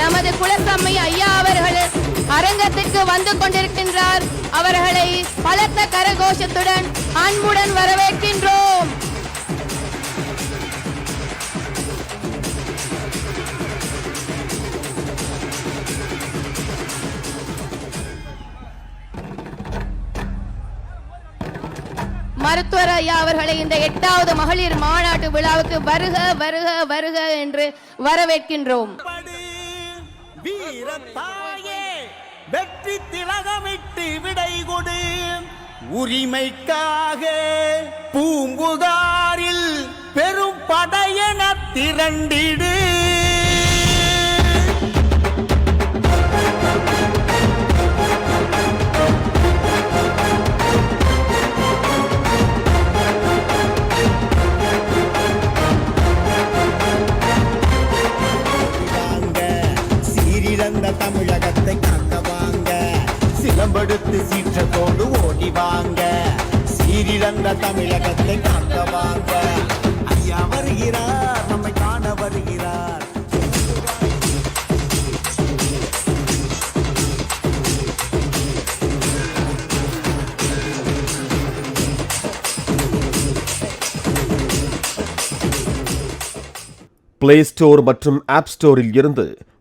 நமது குலத்தம்மை ஐயா அவர்கள் அரங்கத்திற்கு வந்து கொண்டிருக்கின்றார். அவர்களை பலத்த கரகோஷத்துடன் அன்புடன் வரவேற்கின்றோம். மருத்துவர் ஐயா அவர்களை இந்த எட்டாவது மகளிர் மாநாட்டு விழாவுக்கு வருக வருக வருக என்று வரவேற்கின்றோம். வீரத்தாயே வெற்றி திலகமிட்டு விடை கொடு. உரிமைக்காக பூம்புகாரில் பெரும் படையென திரண்டிடு. தமிழகத்தை காக்க வாங்க சிலம்பெடுத்து சீற்றத்தோடு ஓடி வாங்க சீரிழந்த தமிழகத்தை காக்க வாங்க ஐயா வருகிறார் நம்மை காண வருகிறார். பிளே ஸ்டோர் மற்றும் ஆப் ஸ்டோரில் இருந்து